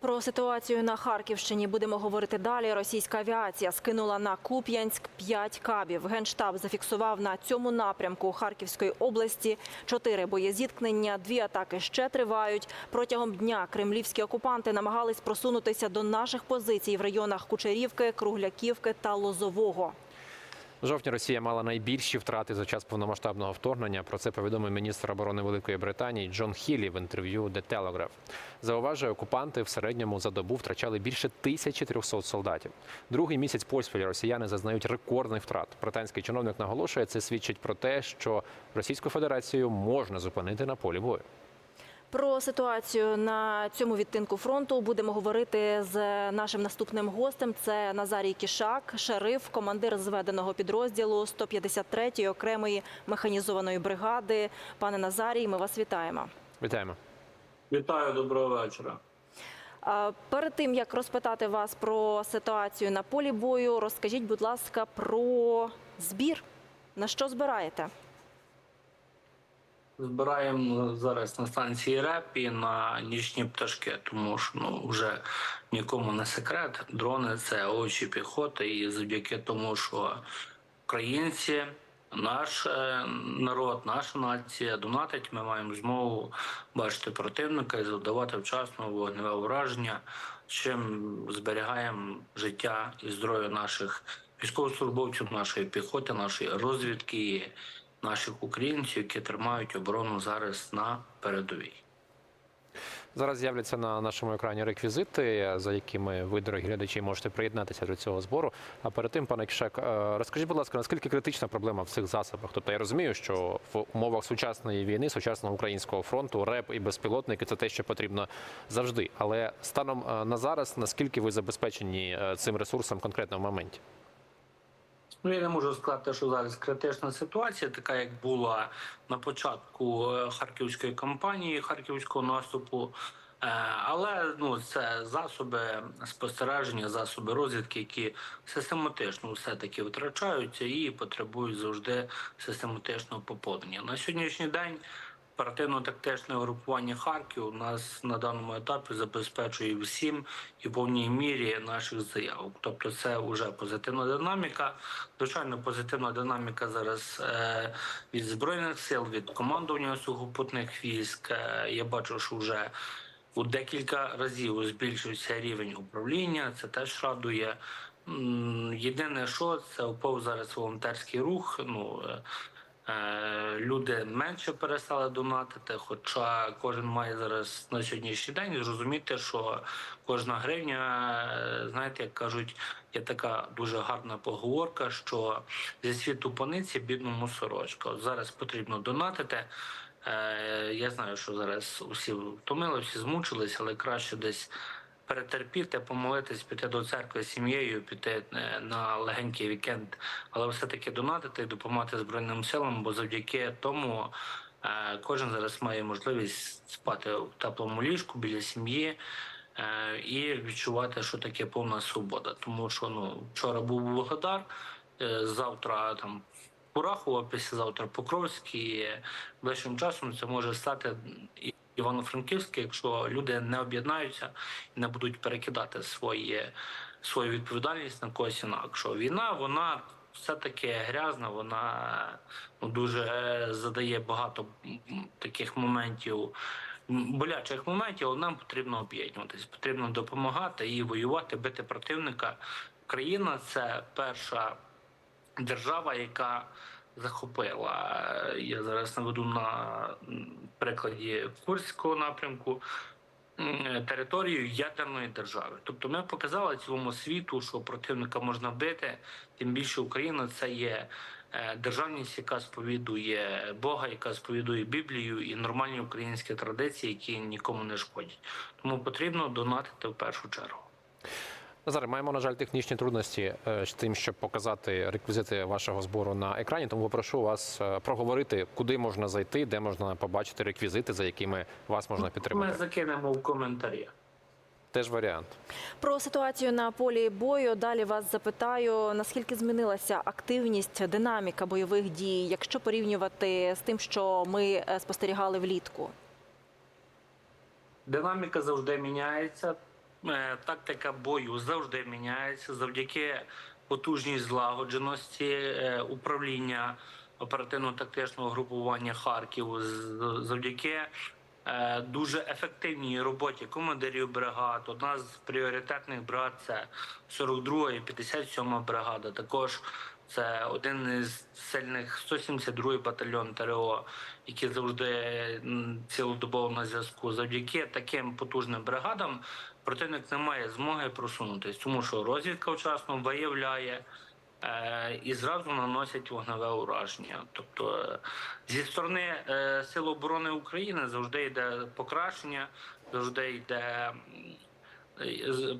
Про ситуацію на Харківщині будемо говорити далі. Російська авіація скинула на Куп'янськ 5 кабів. Генштаб зафіксував на цьому напрямку Харківської області чотири боєзіткнення. Дві атаки ще тривають. Протягом дня кремлівські окупанти намагались просунутися до наших позицій в районах Кучерівки, Кругляківки та Лозового. В жовтні Росія мала найбільші втрати за час повномасштабного вторгнення. Про це повідомив міністр оборони Великої Британії Джон Хіллі в інтерв'ю The Telegraph. Зауважує, окупанти в середньому за добу втрачали більше 1300 солдатів. Другий місяць поспіль росіяни зазнають рекордних втрат. Британський чиновник наголошує, це свідчить про те, що Російську Федерацію можна зупинити на полі бою. Про ситуацію на цьому відтинку фронту будемо говорити з нашим наступним гостем. Це Назарій Кішак, шериф, командир зведеного підрозділу 153-ї окремої механізованої бригади. Пане Назарій, ми вас вітаємо. Вітаємо. Вітаю, доброго вечора. Перед тим як розпитати вас про ситуацію на полі бою, розкажіть, будь ласка, про збір. На що збираєте? Збираємо зараз на станції РЕП і на нічні пташки, тому що ну вже нікому не секрет. Дрони це очі піхоти, і завдяки тому, що українці, наш е, народ, наша нація донатить, ми маємо змогу бачити противника і завдавати вчасно вогневе ураження, чим зберігаємо життя і здоров'я наших військовослужбовців, нашої піхоти, нашої розвідки. Наших українців, які тримають оборону зараз на передовій. Зараз з'являться на нашому екрані реквізити, за якими ви, дорогі глядачі, можете приєднатися до цього збору. А перед тим, пане Кішак, е, розкажіть, будь ласка, наскільки критична проблема в цих засобах? Тобто я розумію, що в умовах сучасної війни, сучасного українського фронту, РЕП і безпілотники це те, що потрібно завжди. Але станом е, на зараз, наскільки ви забезпечені е, цим ресурсом конкретно в моменті? Ну, я не можу сказати, що зараз критична ситуація, така як була на початку е, харківської кампанії, харківського наступу. Е, Але ну це засоби спостереження, засоби розвідки, які систематично все таки втрачаються і потребують завжди систематичного поповнення. На сьогоднішній день оперативно-тактичне групування Харків нас на даному етапі забезпечує всім і повній мірі наших заявок. Тобто, це вже позитивна динаміка. Звичайно, позитивна динаміка зараз е, від збройних сил, від командування сухопутних військ. Е, я бачу, що вже у декілька разів збільшився рівень управління. Це теж радує. Єдине, що це упав зараз волонтерський рух. Ну Е, Люди менше перестали донатити, хоча кожен має зараз на сьогоднішній день зрозуміти, що кожна гривня, е, знаєте, як кажуть, є така дуже гарна поговорка, що зі світу паниці бідному сорочка. Зараз потрібно донатити. Е, Я знаю, що зараз усі втомили, всі змучились, але краще десь перетерпіти, помолитись, піти до церкви з сім'єю, піти е, на легенький вікенд, але все-таки донатити і допомагати Збройним силам, бо завдяки тому е, кожен зараз має можливість спати в теплому ліжку біля сім'ї. е, І відчувати, що таке повна свобода. Тому що ну вчора був Володар, е, завтра там Курахова, післязавтра Покровський. Ближчим часом це може стати і Івано-Франківське, якщо люди не об'єднаються і не будуть перекидати свої, свою відповідальність на когось інакшого. Війна, вона все-таки грязна, вона ну, дуже е, задає багато таких моментів. Болячих моментів, але нам потрібно об'єднуватись, потрібно допомагати і воювати, бити противника. Україна це перша держава, яка захопила. Я зараз наведу на прикладі Курського напрямку територію ядерної держави. Тобто ми показали цілому світу, що противника можна бити. Тим більше Україна це є е, державність, яка сповідує Бога, яка сповідує Біблію і нормальні українські традиції, які нікому не шкодять. Тому потрібно донатити в першу чергу. Назаре, маємо, на жаль, технічні трудності е, з тим, щоб показати реквізити вашого збору на екрані. Тому попрошу вас е, проговорити, куди можна зайти, де можна побачити реквізити, за якими вас можна підтримати. Ми закинемо в коментарі. Теж варіант. Про ситуацію на полі бою далі вас запитаю, наскільки змінилася активність, динаміка бойових дій, якщо порівнювати з тим, що ми е, спостерігали влітку. Динаміка завжди міняється. Е, Тактика бою завжди міняється завдяки потужній злагодженості е, управління оперативно-тактичного групування Харків, завдяки е, дуже ефективній роботі командирів бригад. Одна з пріоритетних бригад це 42 і 57 бригада. Також це один із сильних 172 батальйон ТРО, які завжди цілодобово на зв'язку. Завдяки таким потужним бригадам противник не має змоги просунутися, тому що розвідка вчасно виявляє е, і зразу наносять вогневе ураження. Тобто е, зі сторони е, Сил оборони України завжди йде покращення, завжди йде.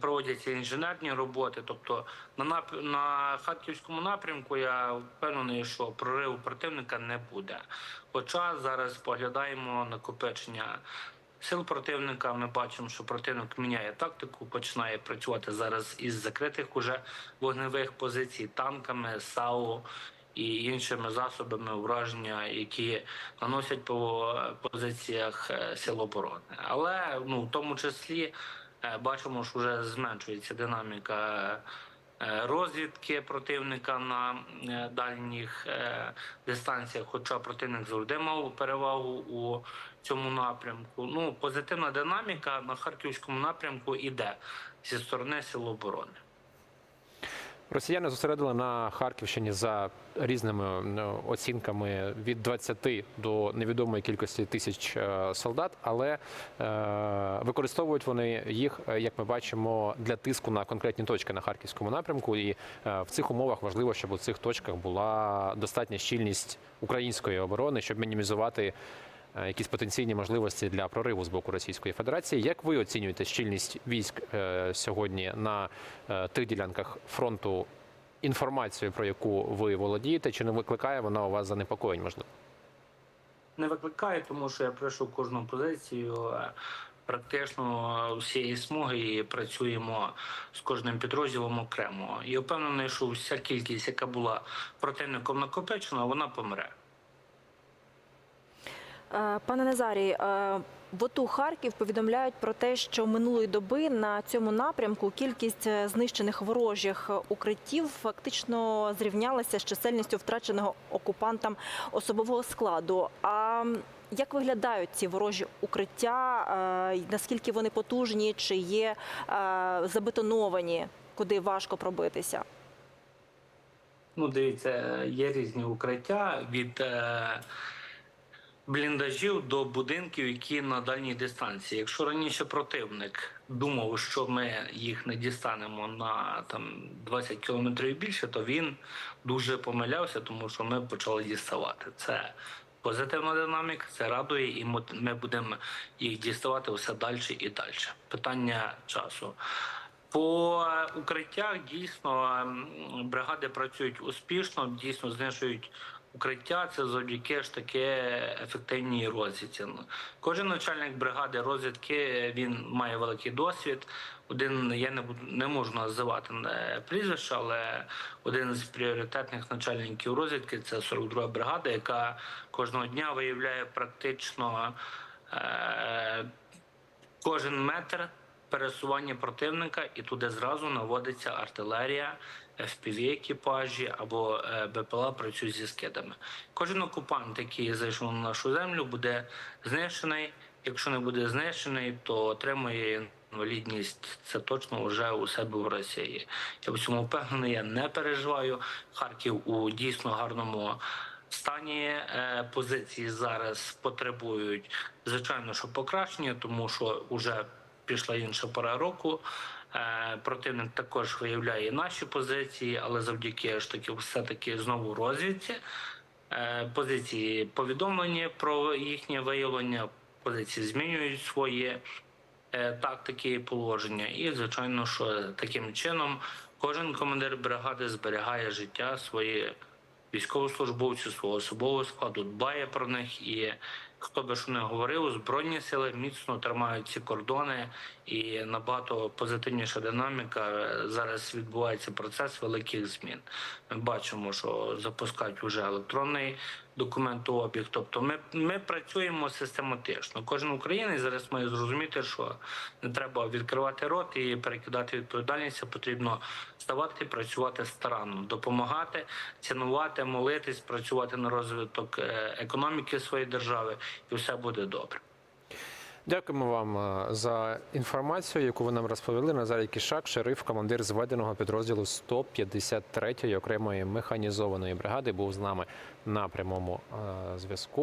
Проводяться інженерні роботи, тобто на нап... на харківському напрямку я впевнений, що прориву противника не буде. Хоча зараз поглядаємо накопичення сил противника. Ми бачимо, що противник міняє тактику, починає працювати зараз із закритих уже вогневих позицій, танками, САУ і іншими засобами ураження, які наносять по позиціях е, сил оборони. Але ну в тому числі е, бачимо, що вже зменшується динаміка. Е, Розвідки противника на е, дальніх е, дистанціях, хоча противник завжди мав перевагу у цьому напрямку. Ну, позитивна динаміка на харківському напрямку іде зі сторони сил оборони. Росіяни зосередили на Харківщині за різними ну, оцінками від 20 до невідомої кількості тисяч е, солдат, але е, використовують вони їх, е, як ми бачимо, для тиску на конкретні точки на харківському напрямку. І в цих умовах важливо, щоб у цих точках була достатня щільність української оборони, щоб мінімізувати якісь потенційні можливості для прориву з боку Російської Федерації. Як ви оцінюєте щільність військ е, сьогодні на е, тих ділянках фронту? Інформацію, про яку ви володієте, чи не викликає вона у вас занепокоєнь? Можливо, Не викликає, тому що я пройшов кожну позицію. е, Практично всієї смуги і працюємо з кожним підрозділом окремо. І впевнений, що вся кількість, яка була противником накопичена, вона помре. Е, Пане Назарій, е, в ОТУ Харків повідомляють про те, що минулої доби на цьому напрямку кількість е, знищених ворожих укриттів фактично зрівнялася з чисельністю втраченого окупантам особового складу. А як виглядають ці ворожі укриття? Наскільки вони потужні, чи є забетоновані, куди важко пробитися? Ну, дивіться, є різні укриття від бліндажів до будинків, які на дальній дистанції. Якщо раніше противник думав, що ми їх не дістанемо на там 20 кілометрів і більше, то він дуже помилявся, тому що ми почали діставати. Це позитивна динаміка, це радує, і ми- будемо їх діставати все далі і далі. Питання часу. По укриттях дійсно бригади працюють успішно, дійсно знищують укриття. Це завдяки ж таки ефективній розвідці. Кожен начальник бригади розвідки він має великий досвід. Один я не не можу називати е, прізвище, але один з пріоритетних начальників розвідки це 42 бригада, яка кожного дня виявляє практично. Е, кожен метр пересування противника, і туди зразу наводиться артилерія, fpv екіпажі або е, БПЛА працюють зі скидами. Кожен окупант, який зайшов на нашу землю, буде знищений. Якщо не буде знищений, то отримує інвалідність. Це точно вже у себе в Росії. Я в цьому впевнений, я не переживаю. Харків у дійсно гарному стані е, позиції зараз потребують звичайно, що покращення, тому що вже пішла інша пора року. Е, Противник також виявляє наші позиції, але завдяки ж таки, все таки знову розвідці. Е, Позиції повідомлені про їхнє виявлення, позиції змінюють свої е, тактики і положення. І звичайно, що таким чином кожен командир бригади зберігає життя своїх військовослужбовців, свого особового складу, дбає про них і. Хто би що не говорив, збройні сили міцно тримають ці кордони, і набагато позитивніша динаміка. Зараз відбувається процес великих змін. Ми бачимо, що запускають вже електронний документообіг. Тобто ми, ми працюємо систематично. Кожен українець зараз має зрозуміти, що не треба відкривати рот і перекидати відповідальність. Потрібно ставати, працювати старанно, допомагати, цінувати, молитись, працювати на розвиток е, економіки своєї держави, і все буде добре. Дякуємо вам е, за інформацію, яку ви нам розповіли. Назарій Кішак, шериф, командир зведеного підрозділу 153-ї окремої механізованої бригади, був з нами на прямому е, зв'язку.